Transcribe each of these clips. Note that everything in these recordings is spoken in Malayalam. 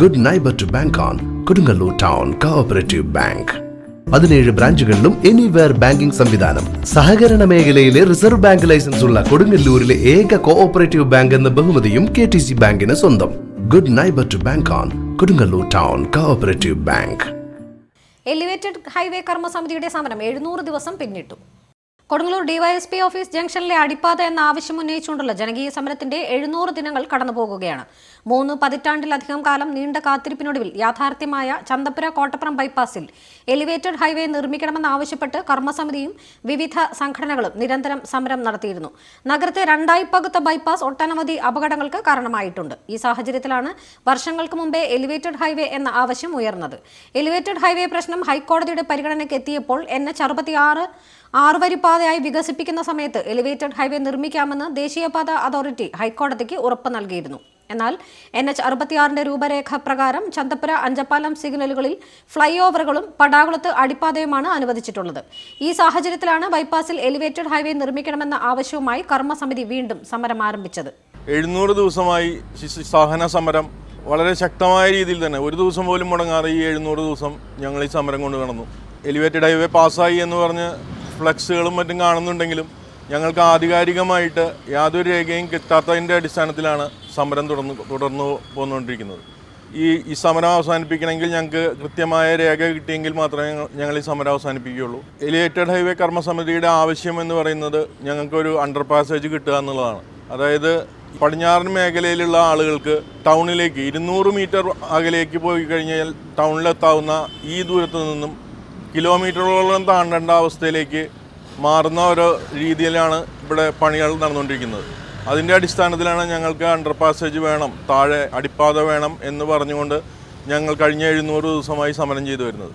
Good neighbour to bank on Kodungallur town cooperative bank പതിനേഴ് ബ്രാഞ്ചുകളിലും എനിവെയർ ബാങ്കിംഗ് സംവിധാനം. സഹകരണ മേഖലയിലെ റിസർവ് ബാങ്ക് ലൈസൻസ് ഉള്ള കൊടുങ്ങല്ലൂരിലെ ഏക കോഓപ്പറേറ്റീവ് ബാങ്ക് എന്ന ബഹുമതിയും കെ ടി സി ബാങ്കിന് സ്വന്തം. Good neighbour to bank on Kodungallur town cooperative bank elevated highway കർമ്മസമിതിയുടെ സമരം എഴുന്നൂറ് ദിവസം പിന്നിട്ടു. കൊടുങ്ങല്ലൂർ ഡിവൈഎസ്പി ഓഫീസ് ജംഗ്ഷനിലെ അടിപ്പാത എന്ന ആവശ്യം ഉന്നയിച്ചുകൊണ്ടുള്ള ജനകീയ സമരത്തിന്റെ എഴുന്നൂറ് ദിനങ്ങൾ കടന്നുപോകുകയാണ്. മൂന്ന് പതിറ്റാണ്ടിലധികം കാലം നീണ്ട കാത്തിരിപ്പിനൊടുവിൽ യാഥാർത്ഥ്യമായ ചന്തപ്പുര കോട്ടപ്പുറം ബൈപ്പാസിൽ എലിവേറ്റഡ് ഹൈവേ നിർമ്മിക്കണമെന്നാവശ്യപ്പെട്ട് കർമ്മസമിതിയും വിവിധ സംഘടനകളും നിരന്തരം സമരം നടത്തിയിരുന്നു. നഗരത്തെ രണ്ടായി പകുത്ത ബൈപ്പാസ് ഒട്ടനവധി അപകടങ്ങൾക്ക് കാരണമായിട്ടുണ്ട്. ഈ സാഹചര്യത്തിലാണ് വർഷങ്ങൾക്ക് മുമ്പേ എലിവേറ്റഡ് ഹൈവേ എന്ന ആവശ്യം ഉയർന്നത്. എലിവേറ്റഡ് ഹൈവേ പ്രശ്നം ഹൈക്കോടതിയുടെ പരിഗണനയ്ക്ക് എത്തിയപ്പോൾ എൻ എച്ച് അറുപത്തിയാറ് ആറുവരിപ്പാതയായി വികസിപ്പിക്കുന്ന സമയത്ത് എലിവേറ്റഡ് ഹൈവേ നിർമ്മിക്കാമെന്ന് ദേശീയപാത അതോറിറ്റി ഹൈക്കോടതിക്ക് ഉറപ്പ് നൽകിയിരുന്നു. എന്നാൽ എൻ എച്ച് അറുപത്തിയാറിന്റെ രൂപരേഖ പ്രകാരം ചന്തപ്പുര അഞ്ചപ്പാലം സിഗ്നലുകളിൽ ഫ്ലൈ ഓവറുകളും പടാകുളത്ത് അടിപ്പാതയുമാണ് അനുവദിച്ചിട്ടുള്ളത്. ഈ സാഹചര്യത്തിലാണ് ബൈപ്പാസിൽ എലിവേറ്റഡ് ഹൈവേ നിർമ്മിക്കണമെന്ന ആവശ്യവുമായി കർമ്മസമിതി വീണ്ടും സമരം ആരംഭിച്ചത്. എഴുന്നൂറ് ദിവസമായി സഹന സമരം വളരെ ശക്തമായ രീതിയിൽ തന്നെ ഒരു ദിവസം പോലും മുടങ്ങാതെ ഈ എഴുന്നൂറ് ദിവസം ഞങ്ങൾ ഈ സമരം കൊണ്ട് നടന്നു. എലിവേറ്റഡ് ഹൈവേ പാസ്സായി എന്ന് പറഞ്ഞ് ഫ്ലക്സുകളും മറ്റും കാണുന്നുണ്ടെങ്കിലും ഞങ്ങൾക്ക് ആധികാരികമായിട്ട് യാതൊരു രേഖയും കിട്ടാത്തതിന്റെ അടിസ്ഥാനത്തിലാണ് സമരം തുടർന്നു തുടർന്നു പോന്നുകൊണ്ടിരിക്കുന്നത്. ഈ ഈ സമരം അവസാനിപ്പിക്കണമെങ്കിൽ ഞങ്ങൾക്ക് കൃത്യമായ രേഖ കിട്ടിയെങ്കിൽ മാത്രമേ ഞങ്ങൾ- ഈ സമരം അവസാനിപ്പിക്കുകയുള്ളൂ. എലിയേറ്റഡ് ഹൈവേ കർമ്മസമിതിയുടെ ആവശ്യം എന്ന് പറയുന്നത് ഞങ്ങൾക്കൊരു അണ്ടർ പാസേജ് കിട്ടുക എന്നുള്ളതാണ്. അതായത് പടിഞ്ഞാറൻ മേഖലയിലുള്ള ആളുകൾക്ക് ടൗണിലേക്ക് ഇരുന്നൂറ് മീറ്റർ അകലേക്ക് പോയി കഴിഞ്ഞാൽ ടൗണിലെത്താവുന്ന ഈ ദൂരത്തു നിന്നും കിലോമീറ്ററുകളോളം താണ്ടേണ്ട അവസ്ഥയിലേക്ക് മാറുന്ന ഒരു രീതിയിലാണ് ഇവിടെ പണികൾ നടന്നുകൊണ്ടിരിക്കുന്നത്. അതിന്റെ അടിസ്ഥാനത്തിലാണ് ഞങ്ങൾക്ക് അണ്ടർ പാസേജ് വേണം താഴെ അടിപ്പാത വേണം എന്ന് പറഞ്ഞുകൊണ്ട് ഞങ്ങൾ കഴിഞ്ഞ എഴുന്നൂറ് ദിവസമായി സമരം ചെയ്തു വരുന്നത്.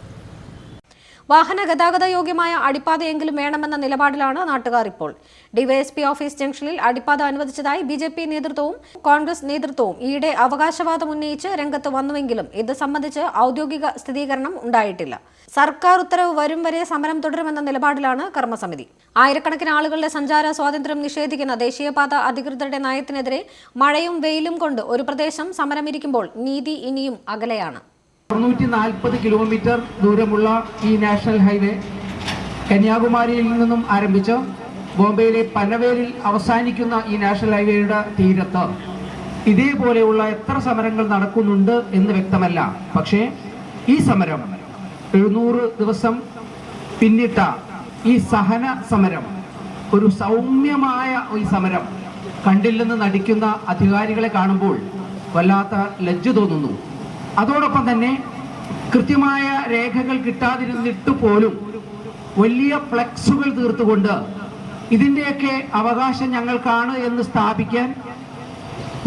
വാഹന ഗതാഗത യോഗ്യമായ അടിപ്പാതയെങ്കിലും വേണമെന്ന നിലപാടിലാണ് നാട്ടുകാർ ഇപ്പോൾ. ഡിവൈഎസ്പി ഓഫീസ് ജംഗ്ഷനിൽ അടിപ്പാത അനുവദിച്ചതായി ബി ജെ പി നേതൃത്വവും കോൺഗ്രസ് നേതൃത്വവും ഈയിടെ അവകാശവാദം ഉന്നയിച്ച് രംഗത്ത് വന്നുവെങ്കിലും ഇത് സംബന്ധിച്ച് ഔദ്യോഗിക സ്ഥിരീകരണം ഉണ്ടായിട്ടില്ല. സർക്കാർ ഉത്തരവ് വരും വരെ സമരം തുടരുമെന്ന നിലപാടിലാണ് കർമ്മസമിതി. ആയിരക്കണക്കിന് ആളുകളുടെ സഞ്ചാര സ്വാതന്ത്ര്യം നിഷേധിക്കുന്ന ദേശീയപാത അധികൃതരുടെ നയത്തിനെതിരെ മഴയും വെയിലും കൊണ്ട് ഒരു പ്രദേശം സമരമിരിക്കുമ്പോൾ നീതി ഇനിയും അകലെയാണ്. അറുന്നൂറ്റി നാൽപ്പത് കിലോമീറ്റർ ദൂരമുള്ള ഈ നാഷണൽ ഹൈവേ കന്യാകുമാരിയിൽ നിന്നും ആരംഭിച്ച് ബോംബെയിലെ പനവേലിൽ അവസാനിക്കുന്ന ഈ നാഷണൽ ഹൈവേയുടെ തീരത്ത് ഇതേപോലെയുള്ള എത്ര സമരങ്ങൾ നടക്കുന്നുണ്ട് എന്ന് വ്യക്തമല്ല. പക്ഷേ ഈ സമരം എഴുന്നൂറ് ദിവസം പിന്നിട്ട ഈ സഹന സമരം ഒരു സൗമ്യമായ ഈ സമരം കണ്ടില്ലെന്ന് നടിക്കുന്ന അധികാരികളെ കാണുമ്പോൾ വല്ലാത്ത ലജ്ജ തോന്നുന്നു. അതോടൊപ്പം തന്നെ കൃത്യമായ രേഖകൾ കിട്ടാതിരുന്നിട്ട് പോലും വലിയ ഫ്ലെക്സുകൾ തീർത്തുകൊണ്ട് ഇതിന്റെയൊക്കെ അവകാശം ഞങ്ങൾക്കാണ് എന്ന് സ്ഥാപിക്കാൻ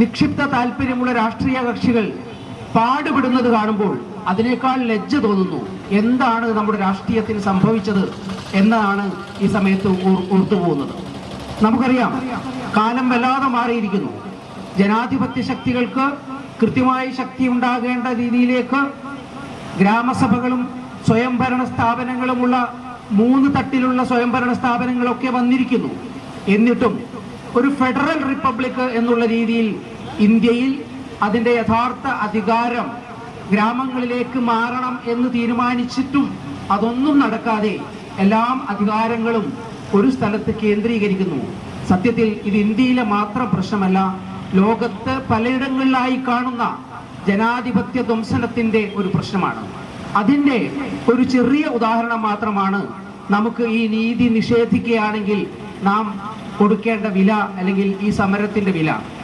നിക്ഷിപ്ത താല്പര്യമുള്ള രാഷ്ട്രീയ കക്ഷികൾ പാടുപെടുന്നത് കാണുമ്പോൾ അതിനേക്കാൾ ലജ്ജ തോന്നുന്നു. എന്താണ് നമ്മുടെ രാഷ്ട്രീയത്തിന് സംഭവിച്ചത് എന്നതാണ് ഈ സമയത്ത് ഓർത്തു പോകുന്നത്. നമുക്കറിയാം കാലം വല്ലാതെ മാറിയിരിക്കുന്നു. ജനാധിപത്യ ശക്തികൾക്ക് കൃത്യമായി ശക്തി ഉണ്ടാകേണ്ട രീതിയിലേക്ക് ഗ്രാമസഭകളും സ്വയംഭരണ സ്ഥാപനങ്ങളുമുള്ള മൂന്ന് തട്ടിലുള്ള സ്വയംഭരണ സ്ഥാപനങ്ങളൊക്കെ വന്നിരിക്കുന്നു. എന്നിട്ടും ഒരു ഫെഡറൽ റിപ്പബ്ലിക് എന്നുള്ള രീതിയിൽ ഇന്ത്യയിൽ അതിന്റെ യഥാർത്ഥ അധികാരം ഗ്രാമങ്ങളിലേക്ക് മാറണം എന്ന് തീരുമാനിച്ചിട്ടും അതൊന്നും നടക്കാതെ എല്ലാം അധികാരങ്ങളും ഒരു സ്ഥലത്ത് കേന്ദ്രീകരിക്കുന്നു. സത്യത്തിൽ ഇത് ഇന്ത്യയിലെ മാത്രം പ്രശ്നമല്ല ലോകത്ത് പലയിടങ്ങളിലായി കാണുന്ന ജനാധിപത്യ ധ്വംസനത്തിന്റെ ഒരു പ്രശ്നമാണ്. അതിന്റെ ഒരു ചെറിയ ഉദാഹരണം മാത്രമാണ് നമുക്ക് ഈ നീതി നിഷേധിക്കുകയാണെങ്കിൽ നാം കൊടുക്കേണ്ട വില അല്ലെങ്കിൽ ഈ സമരത്തിന്റെ വില.